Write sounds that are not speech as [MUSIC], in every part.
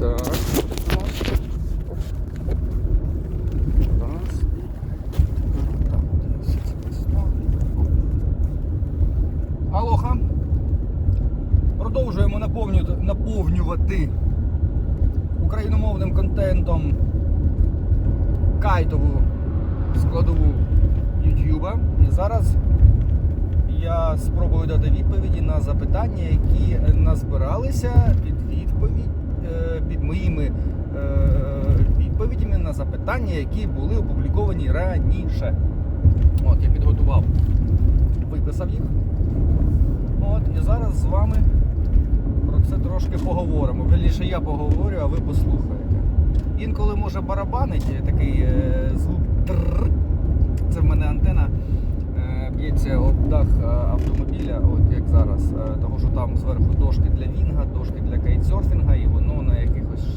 Так. Алоха. Продовжуємо наповнювати, україномовним контентом кайтову складову YouTube. І зараз я спробую дати відповіді на запитання, які назбиралися під відповідь під моїми е, відповідями на запитання, які були опубліковані раніше. От, я підготував, виписав їх. От, і зараз з вами про це трошки поговоримо. Вірніше я поговорю, а ви послухаєте. Інколи може барабанить такий е, звук трррр. Це в мене антена е, б'ється об дах е, автомобіля, от як зараз. Е, Тому що там зверху дошки для вінга, дошки для кайтсерфінга, і воно на якихось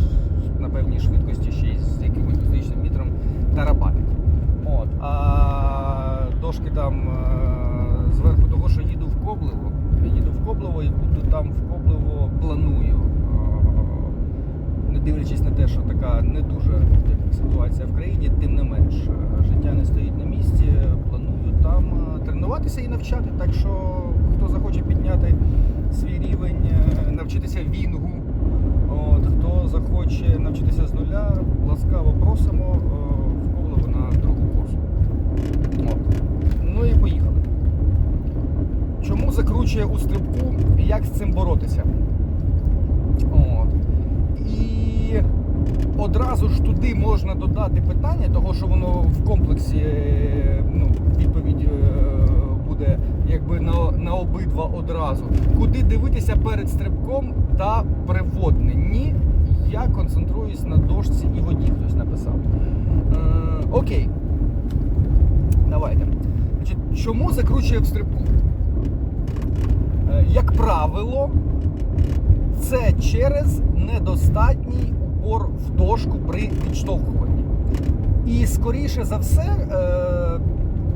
на певній швидкості ще й з якимось фізичним вітром тарабатить. От. А дошки там е, зверху того, що їду в Коблево, їду в Коблево і буду там в Коблево планую. Не дивлячись на те, що така не дуже ситуація в країні, тим не менш, е, життя не стоїть на місці. Планую там е, навчати. Так що хто захоче підняти свій рівень, е, навчитися вінгу, от, хто захоче навчитися з нуля, ласкаво просимо е, в Ковлово на другу курсу. От. Ну і поїхали. Чому закручує у стрибку і як з цим боротися? От. І одразу ж туди можна додати питання, того що воно в комплексі е, ну, відповідь буде якби на, на обидва одразу. Куди дивитися перед стрибком та приводненні? Я концентруюсь на дошці і воді, хтось написав. Е, окей. Давайте. Чому закручує в стрибку? Е, Як правило, це через недостатній упор в дошку при відштовхуванні. І скоріше за все, е,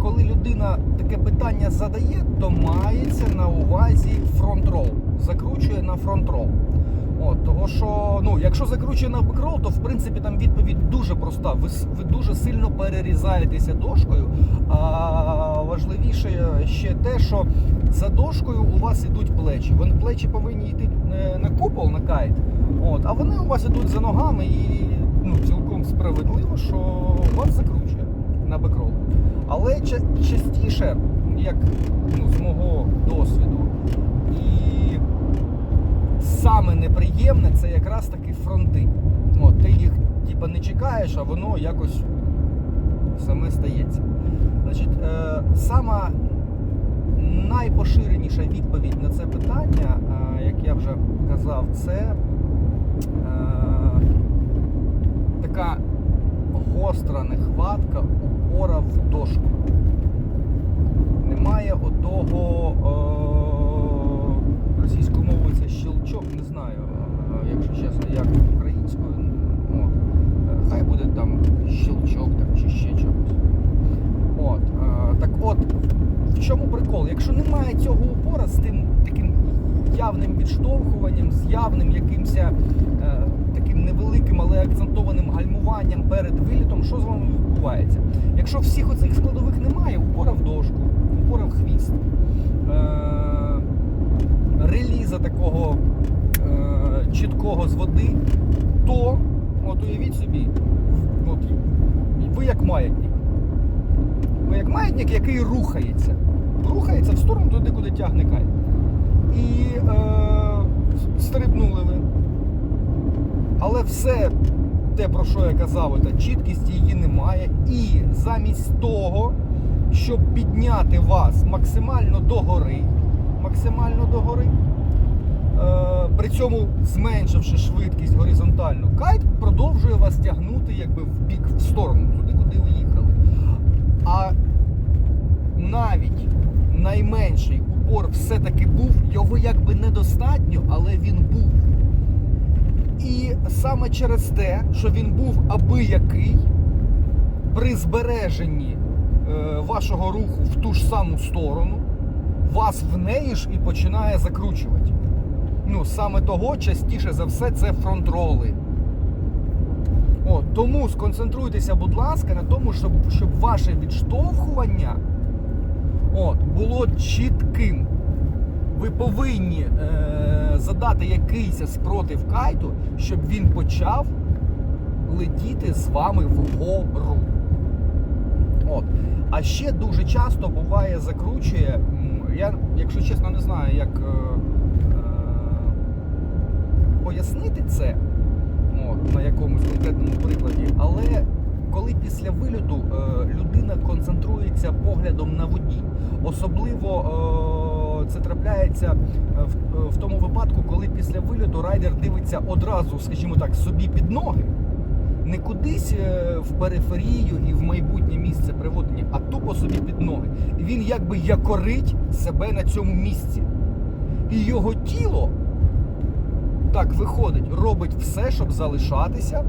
коли людина таке питання задає, то мається на увазі фронт-рол. Закручує на фронт-рол. От, того що, ну, якщо закручує на бекрол, то в принципі там відповідь дуже проста. Ви, ви дуже сильно перерізаєтеся дошкою. А важливіше ще те, що за дошкою у вас ідуть плечі. Вони плечі повинні йти не на купол, на кайт. От, а вони у вас ідуть за ногами і ну, цілком справедливо, що вас закручує на бекрол. Але частіше, як ну, з мого досвіду, і саме неприємне це якраз таки фронти. От, ти їх типа, не чекаєш, а воно якось саме стається. Значить, е, сама найпоширеніша відповідь на це питання, е, як я вже казав, це е, така гостра нехватка упора в дошку. Немає отого е, російською мовою це щелчок, не знаю, е, якщо чесно, як українською. От. Е, Хай буде там щелчок там, чи ще чогось. От, е, так от, в чому прикол? Якщо немає цього упора з тим таким явним відштовхуванням, з явним якимось е, таким невеликим, але акцентованим гальмуванням перед вилітом, що з вами відбувається? Якщо всіх оцих складових немає, упора в дошку, упора в хвіст, е, реліза такого е, чіткого з води, то от уявіть собі, от, ви як маятник. Ви як маятник, який рухається. Рухається в сторону туди, куди тягне кай. І е, стрибнули ви. Але все те, про що я казав, та чіткість її немає. І замість того, щоб підняти вас максимально догори, максимально догори, е, при цьому зменшивши швидкість горизонтальну, кайт продовжує вас тягнути якби в бік, в сторону, туди, куди ви їхали. А навіть найменший упор все-таки був, його якби недостатньо, але він був. І саме через те, що він був абиякий, при збереженні е, вашого руху в ту ж саму сторону, вас в неї ж і починає закручувати. Ну, саме того, частіше за все, це фронтроли. От, тому сконцентруйтеся, будь ласка, на тому, щоб, щоб ваше відштовхування от, було чітким. Ви повинні е, задати якийсь спротив кайту, щоб він почав летіти з вами вгору. От. А ще дуже часто буває закручує. Я, якщо чесно, не знаю, як е, е, пояснити це от, на якомусь конкретному прикладі, але коли після вильоту е, людина концентрується поглядом на воді, особливо е, це трапляється е, в, тому випадку, коли після вильоту райдер дивиться одразу, скажімо так, собі під ноги не кудись в периферію і в майбутнє місце приводення, а тупо собі під ноги. І він якби якорить себе на цьому місці. І його тіло так виходить, робить все, щоб залишатися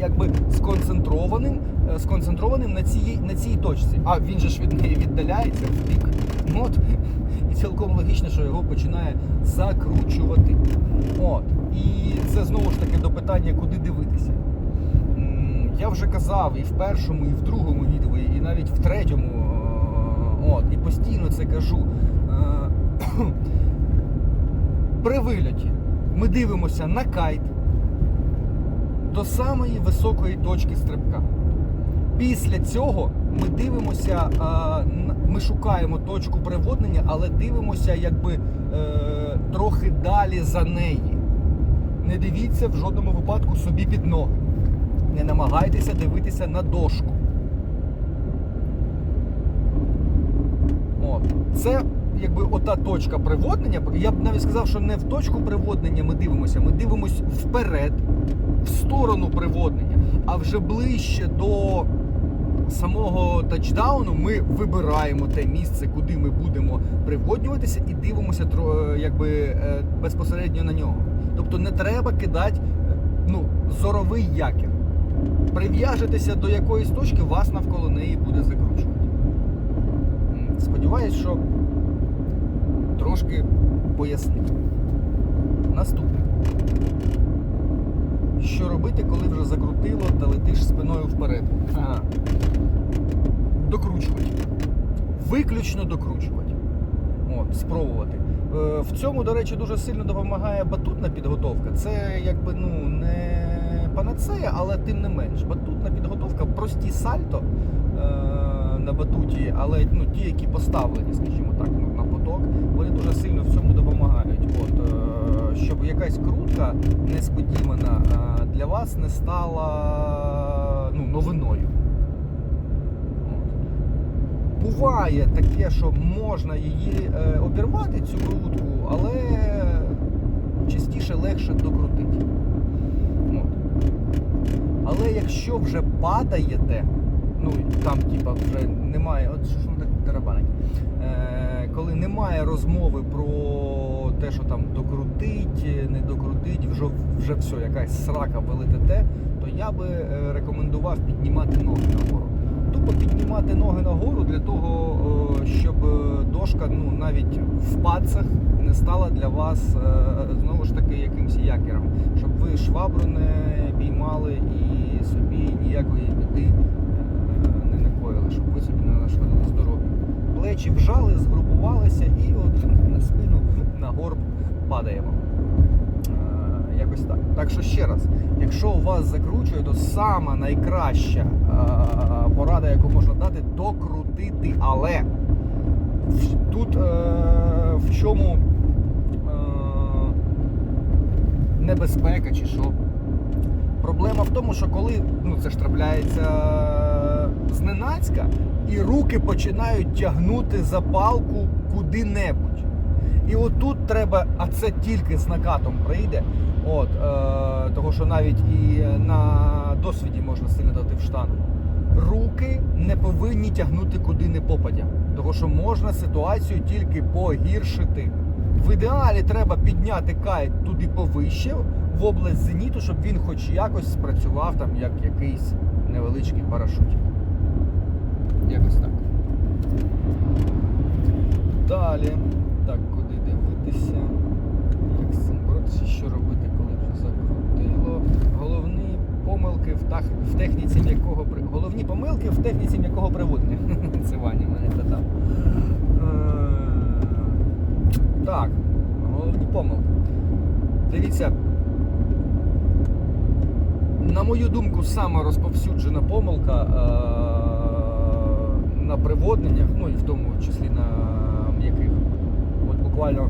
якби сконцентрованим, е, сконцентрованим на цій, на цій точці. А він же ж від неї віддаляється в бік. От. І цілком логічно, що його починає закручувати. От. І це знову ж таки до питання, куди дивитися. Я вже казав і в першому, і в другому відео, і навіть в третьому. е, От, і постійно це кажу. Е, При вильоті ми дивимося на кайт до самої високої точки стрибка. Після цього ми дивимося, е, ми шукаємо точку приводнення, але дивимося якби е, трохи далі за неї. Не дивіться в жодному випадку собі під ноги. Не намагайтеся дивитися на дошку. От. Це якби ота точка приводнення. Я б навіть сказав, що не в точку приводнення ми дивимося, ми дивимося вперед, в сторону приводнення, а вже ближче до самого тачдауну ми вибираємо те місце, куди ми будемо приводнюватися, і дивимося якби, е, безпосередньо на нього. Тобто не треба кидати е, ну, зоровий якір. Прив'яжетеся до якоїсь точки, вас навколо неї буде закручувати. Сподіваюсь, що трошки пояснив. Наступне. Що робити, коли вже закрутило та летиш спиною вперед? Ага. Докручувати. Виключно докручувати. От, спробувати. Е, В цьому, до речі, дуже сильно допомагає батутна підготовка. Це якби ну не панацея, але тим не менш. Батутна підготовка, прості сальто е, на батуті, але ну, ті, які поставлені, скажімо так, ну, на поток, вони дуже сильно в цьому допомагають. От, е, щоб якась крутка несподівана е, для вас не стала ну, новиною. Буває таке, що можна її е, обірвати, цю крутку, але частіше легше докрутити. От. Але якщо вже падаєте, ну там типа вже немає, от що ж воно так тарабанить, коли немає розмови про те, що там докрутить, не докрутить, вже, вже все, якась срака ви летите, то я би е, рекомендував піднімати ноги нагору. Тупо піднімати ноги нагору для того, е, щоб дошка ну, навіть в пальцях не стала для вас е, знову ж таки якимось якером, щоб ви швабру не піймали і собі ніякої біди не накоїли, щоб ви собі не нашкодили здоров'ю. Плечі вжали, згрупувалися і от [LAUGHS] на спину на горб падаємо. Е, Якось так. Так що ще раз, якщо у вас закручує, то сама найкраща е, порада, яку можна дати, докрутити. Але тут е, в чому небезпека чи що? Проблема в тому, що коли ну, це ж трапляється зненацька, і руки починають тягнути за палку куди-небудь. І отут треба, а це тільки з накатом прийде. От, е, того, що навіть і на досвіді можна сильно дати в штангу. Руки не повинні тягнути куди не попадя. Того, що можна ситуацію тільки погіршити. В ідеалі треба підняти кайт туди повище, в область зеніту, щоб він хоч якось спрацював там як якийсь невеличкий парашут. Якось так. Далі. Так, куди дивитися? Як з цим боротися, що робити, коли вже закрутило. Головні помилки в Так, в техніці м'якого головні помилки в техніці м'якого приводення. [LAUGHS] Це Ваня мене питав. Е, Так, головні помилки. Дивіться. На мою думку, сама розповсюджена помилка е, на приводненнях, ну і в тому числі на м'яких. От буквально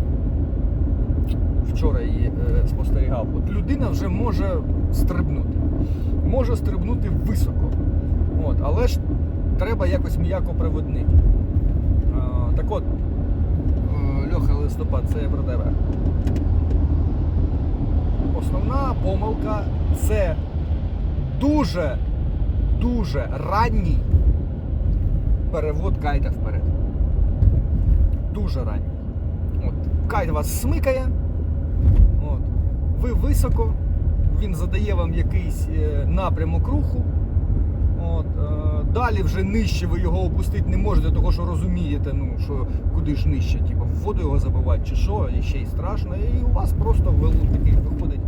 вчора її е, спостерігав. От людина вже може стрибнути. Може стрибнути високо. От, але ж треба якось м'яко приводнити. Так от, е, Льоха листопад, це я про тебе. Основна помилка це дуже, дуже ранній перевод кайта вперед. Дуже ранній. От, кайт вас смикає, от, ви високо, він задає вам якийсь е, напрямок руху. От, е, далі вже нижче ви його опустити не можете, тому що розумієте, ну, що куди ж нижче, типу, в воду його забивати чи що, і ще й страшно. І у вас просто такий виходить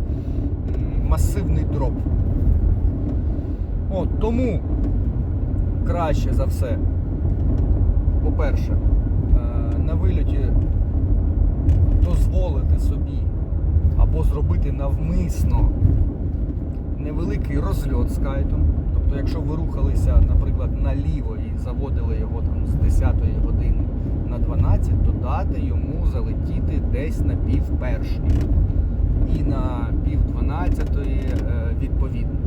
масивний дроп. От, тому краще за все, по-перше, е, на вильоті дозволити собі або зробити навмисно невеликий розльот з кайтом. Тобто, якщо ви рухалися, наприклад, наліво і заводили його там з 10 години на 12, то дати йому залетіти десь на пів першої і на пів 12 відповідно.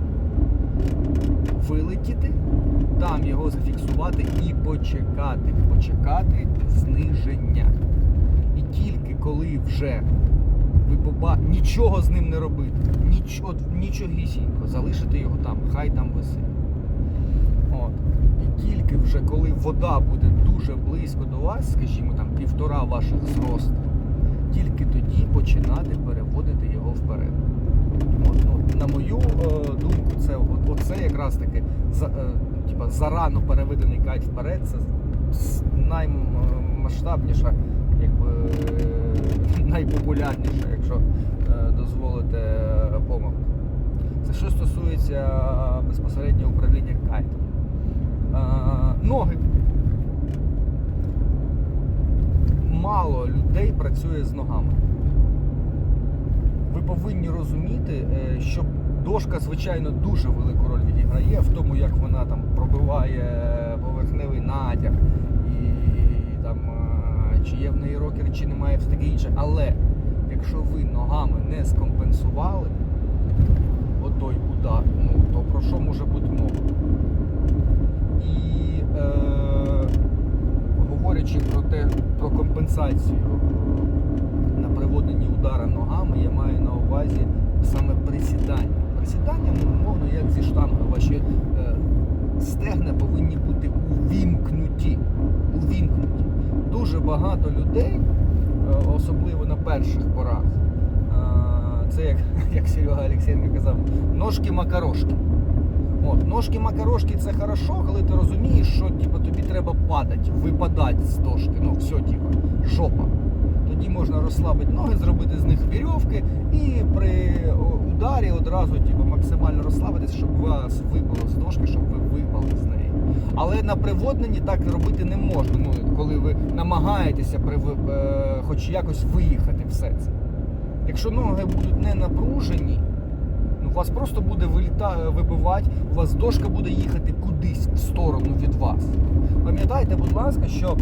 Вилетіти, там його зафіксувати і почекати, почекати зниження. І тільки коли вже ви поба... нічого з ним не робити, нічого, нічогісінько, залишити його там, хай там висить. От. І тільки вже коли вода буде дуже близько до вас, скажімо там півтора ваших зросту, тільки тоді починати переводити його вперед. На мою е, думку, це оце якраз таки за, е, типа, зарано переведений кайт вперед, це наймасштабніша, якби [LAUGHS] найпопулярніша, якщо е, дозволите помилку. Це що стосується безпосередньо управління кайтом. Ноги. Мало людей працює з ногами. Ви повинні розуміти, е, що дошка, звичайно, дуже велику роль відіграє в тому, як вона там пробиває поверхневий натяг, і там е, чи є в неї рокер, чи немає, все таке інше. Але якщо ви ногами не скомпенсували отой удар, ну то про що може бути мова? І е, говорячи про те, про компенсацію на приводенні удара ногами, я маю на увазі саме присідання. Присідання, ну, як зі штангою. Ваші е, стегна повинні бути увімкнуті. увімкнуті. Дуже багато людей, е, особливо на перших порах, е, це як, [LAUGHS] як Серега Олексєнко казав, ножки-макарошки. От, ножки макарошки це хорошо, коли ти розумієш, що типу, тобі треба падати, випадати з дошки. Ну, все, типу, жопа. Тоді можна розслабити ноги, зробити з них вірьовки і при ударі одразу типу, максимально розслабитись, щоб вас вибило з дошки, щоб ви випали з неї. Але на приводненні так робити не можна. Ну, коли ви намагаєтеся прив- е, хоч якось виїхати все це. Якщо ноги будуть не напружені, ну, вас просто буде виліта... вибивати, у вас дошка буде їхати кудись в сторону від вас. Пам'ятайте, будь ласка, що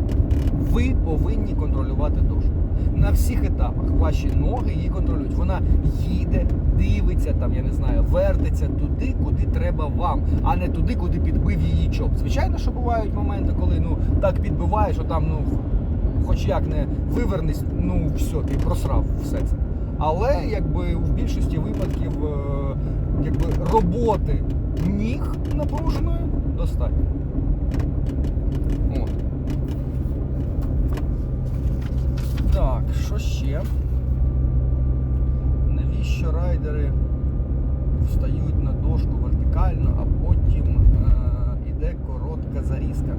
ви повинні контролювати дошку. На всіх етапах ваші ноги її контролюють. Вона їде, дивиться, там, я не знаю, вертиться туди, куди треба вам, а не туди, куди підбив її чоп. Звичайно, що бувають моменти, коли ну так підбиваєш, що там, ну, хоч як не вивернись, ну все, ти просрав все це. Але якби в більшості випадків е, якби, роботи ніг напруженої достатньо. От. Так, що ще? Навіщо райдери встають на дошку вертикально, а потім е, іде коротка зарізка?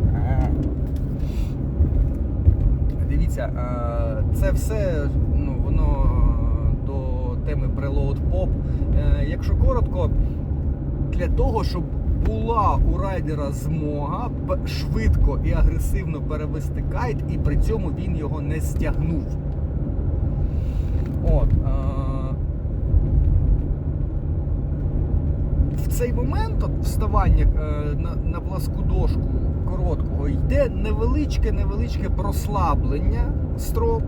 Дивіться, е, це все ну, воно до теми Pop. Е, Якщо коротко, для того, щоб була у райдера змога швидко і агресивно перевести кайт, і при цьому він його не стягнув. От. е, В цей момент от вставання е, на, на пласку дошку короткого йде невеличке, невеличке прослаблення строп.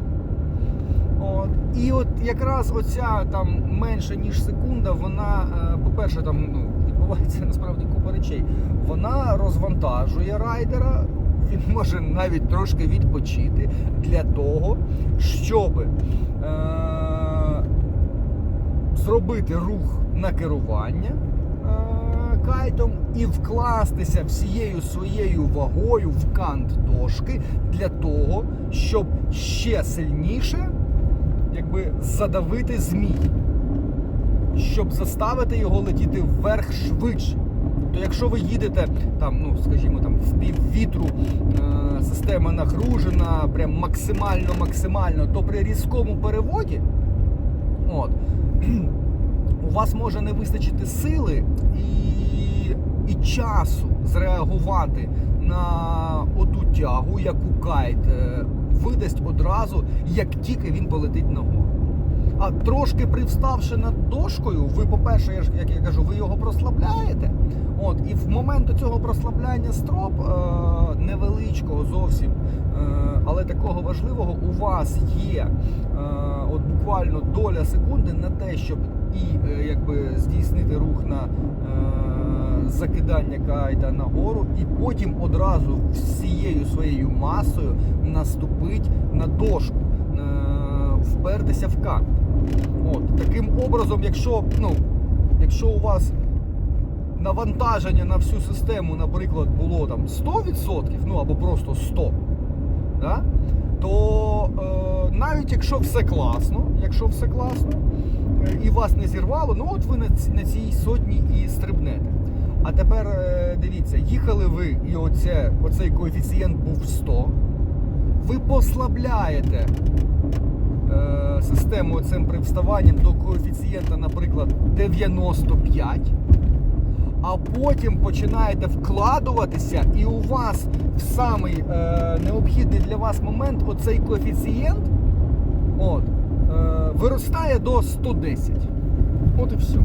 От. І от якраз оця там менше ніж секунда, вона, е, по-перше, там ну, відбувається насправді купа речей. Вона розвантажує райдера, він може навіть трошки відпочити для того, щоб е- зробити рух на керування е- кайтом і вкластися всією своєю вагою в кант дошки для того, щоб ще сильніше якби задавити змій, щоб заставити його летіти вверх швидше. То якщо ви їдете там, ну скажімо, там в пів вітру, е, система нагружена, прям максимально максимально, то при різкому переводі, от, [CLEARS THROAT] у вас може не вистачити сили і, і часу зреагувати на оту тягу, яку кайт е, видасть одразу, як тільки він полетить нагору. А трошки привставши над дошкою, ви, по-перше, як я кажу, ви його прослабляєте. От, і в момент цього прослабляння строп е, невеличкого зовсім, е, але такого важливого, у вас є е, от буквально доля секунди на те, щоб і е, якби здійснити рух на е, закидання кайта нагору, і потім одразу всією своєю масою наступить на дошку, е, впертися в кант. От, таким образом, якщо, ну, якщо у вас навантаження на всю систему, наприклад, було там 100%, ну або просто 100, да? то е, навіть якщо все класно, якщо все класно е, і вас не зірвало, ну от ви на, на цій сотні і стрибнете. А тепер е, дивіться, їхали ви, і оце, оцей коефіцієнт був 100. Ви послабляєте систему цим привставанням до коефіцієнта, наприклад, 95 а потім починаєте вкладуватися, і у вас в самий е, необхідний для вас момент оцей коефіцієнт от, е, виростає до 110. От і все.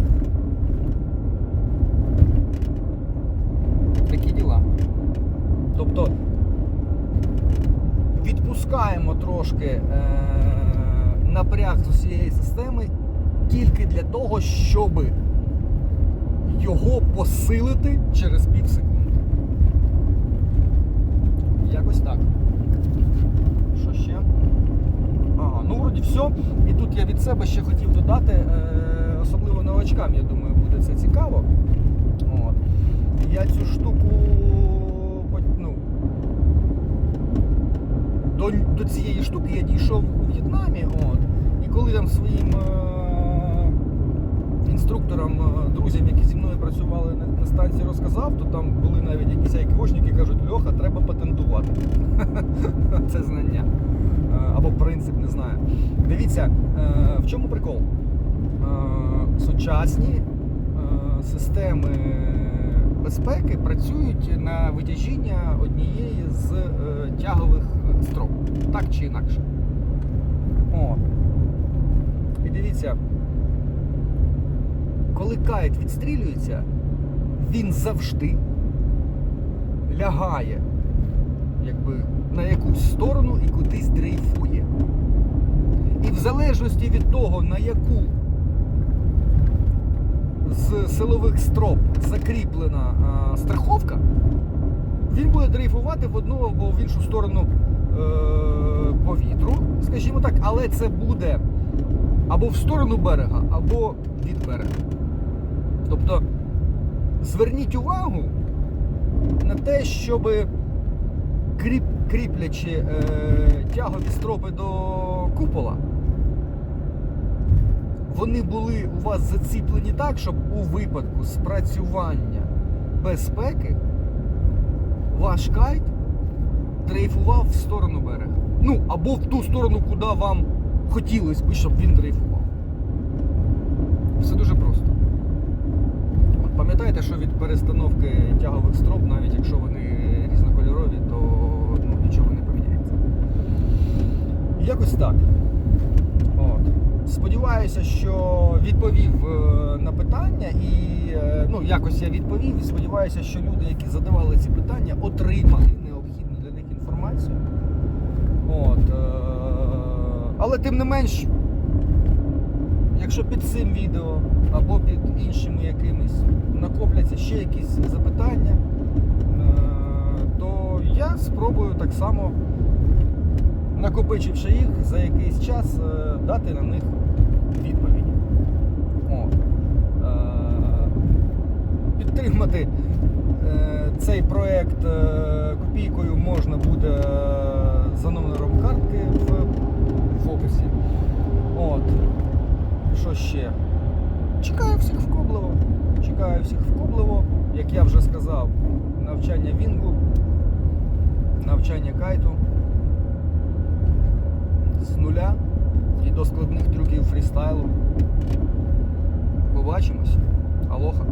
Такі діла. Тобто відпускаємо трошки е, напряг з усієї системи тільки для того, щоби його посилити через пів секунди. Якось так. Що ще? Ага, ну вроді все. І тут я від себе ще хотів додати, е, особливо новачкам, я думаю, буде це цікаво. От. Я цю штуку ну, до, до цієї штуки я дійшов В'єтнамі. От. І коли там своїм е, інструкторам, е, друзям, які зі мною працювали на, станції, розказав, то там були навіть якісь айкошники, кажуть, Льоха, треба патентувати [LAUGHS] це знання. Е, Або принцип, не знаю. Дивіться, в чому прикол? Сучасні системи безпеки працюють на витяжіння однієї з тягових строп, так чи інакше. О. І дивіться, коли кайт відстрілюється, він завжди лягає якби, на якусь сторону і кудись дрейфує. І в залежності від того, на яку з силових строп закріплена а, страховка, він буде дрейфувати в одну або в іншу сторону е, повітру, скажімо так, але це буде або в сторону берега, або від берега. Тобто зверніть увагу на те, щоб кріп, кріплячи е, тягові стропи до купола, вони були у вас заціплені так, щоб у випадку спрацювання безпеки ваш кайт дрейфував в сторону берега. Ну, або в ту сторону, куди вам хотілося б, щоб він дрейфував. Все дуже просто. От пам'ятаєте, що від перестановки тягових строб, навіть якщо вони різнокольорові, то ну, нічого не поміняється. Якось так. От. Сподіваюся, що відповів е, на питання і е, ну, якось я відповів. І сподіваюся, що люди, які задавали ці питання, отримали інформацію. От, е, але тим не менш, якщо під цим відео або під іншими якимись накопляться ще якісь запитання, е, то я спробую так само, накопичивши їх за якийсь час, е, дати на них відповіді. О. Е, Підтримати е, цей проект е, копійкою можна буде е, за номером картки в, в описі. От. Що ще? Чекаю всіх в Коблево. Чекаю всіх в Коблево. Як я вже сказав, навчання Вінгу, навчання кайту з нуля і до складних трюків фрістайлу. Побачимось. Алоха.